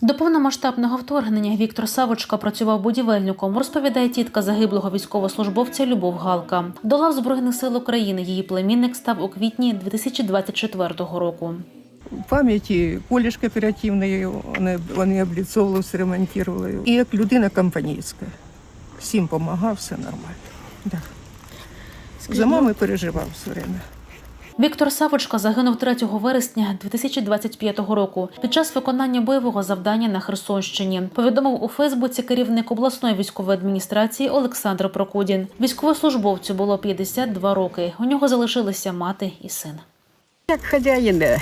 До повномасштабного вторгнення Віктор Савочка працював будівельником, розповідає тітка загиблого військовослужбовця Любов Галка. До лав Збройних сил України її племінник став у квітні 2024 року. В пам'яті коледж кооперативний, вони, вони обліцовували, ремонтували. І як людина компанійська. Всім допомагав, все нормально. Да. За мами переживав все время. Віктор Савочка загинув 3 вересня 2025 року під час виконання бойового завдання на Херсонщині. Повідомив у Фейсбуці керівник обласної військової адміністрації Олександр Прокудін. Військовослужбовцю було 52 роки. У нього залишилися мати і син. Як хазяїн е,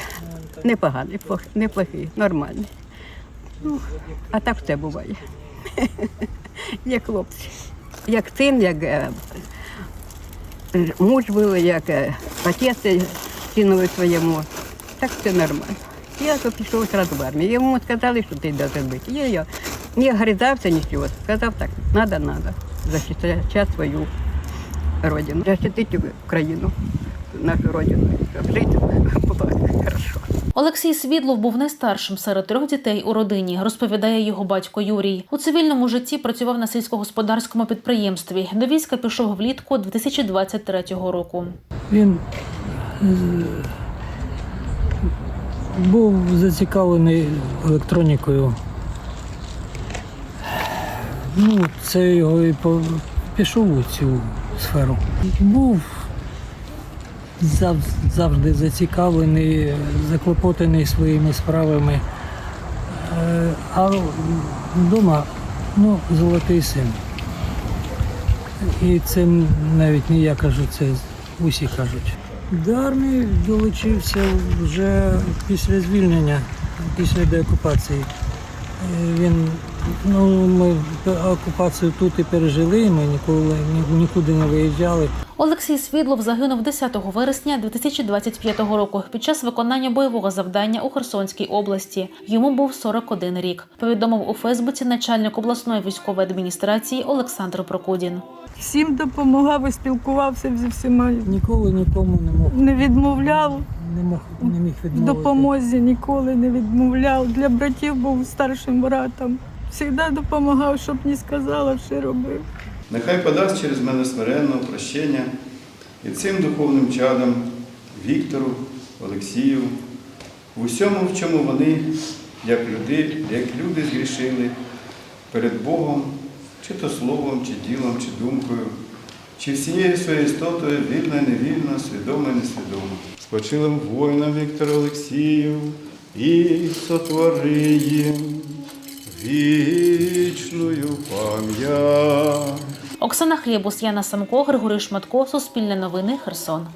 непоганий, неплохий, нормальний. Ну, а так все буває. Як хлопці. Як син, як е, муж був, як е, синові своєму. Так все нормально. Я то пішов одразу в армію. Йому сказали, що ти йдеш бути. Я, я не гризався нічого. Сказав так, треба, треба захищати свою родину, захистити Україну, нашу родину, щоб жити. Олексій Свідлов був найстаршим серед трьох дітей у родині, розповідає його батько Юрій. У цивільному житті працював на сільськогосподарському підприємстві. До війська пішов влітку 2023 року. Він е, був зацікавлений електронікою. Ну, це його і пішов у цю сферу. Був завжди зацікавлений, заклопотаний своїми справами. Е, А вдома ну, золотий син. І це навіть не я кажу, це усі кажуть. До армії долучився вже після звільнення, після деокупації. Е, Він, ну, ми окупацію тут і пережили, ми ніколи ні- нікуди не виїжджали. Олексій Свідлов загинув 10 вересня 2025 року під час виконання бойового завдання у Херсонській області. Йому був 41 рік. Повідомив у Фейсбуці начальник обласної військової адміністрації Олександр Прокудін. Всім допомагав і спілкувався зі всіма. Ніколи нікому не мог Не відмовляв не мог не міг в відмовити. допомозі, ніколи не відмовляв. Для братів був старшим братом. Завжди допомагав, щоб не сказала, все робив. Нехай подасть через мене смиренного прощення і цим духовним чадам Віктору, Олексію, в усьому, в чому вони, як люди, як люди згрішили перед Богом, чи то словом, чи ділом, чи думкою, чи всією своєю істотою, вільно, невільно, свідомо, несвідомо. Спочилим воїнам Віктору Олексію і сотвори їм вічную пам'ять. Оксана Хлєбус, Яна Самко, Григорій Шматко, Суспільне новини, Херсон.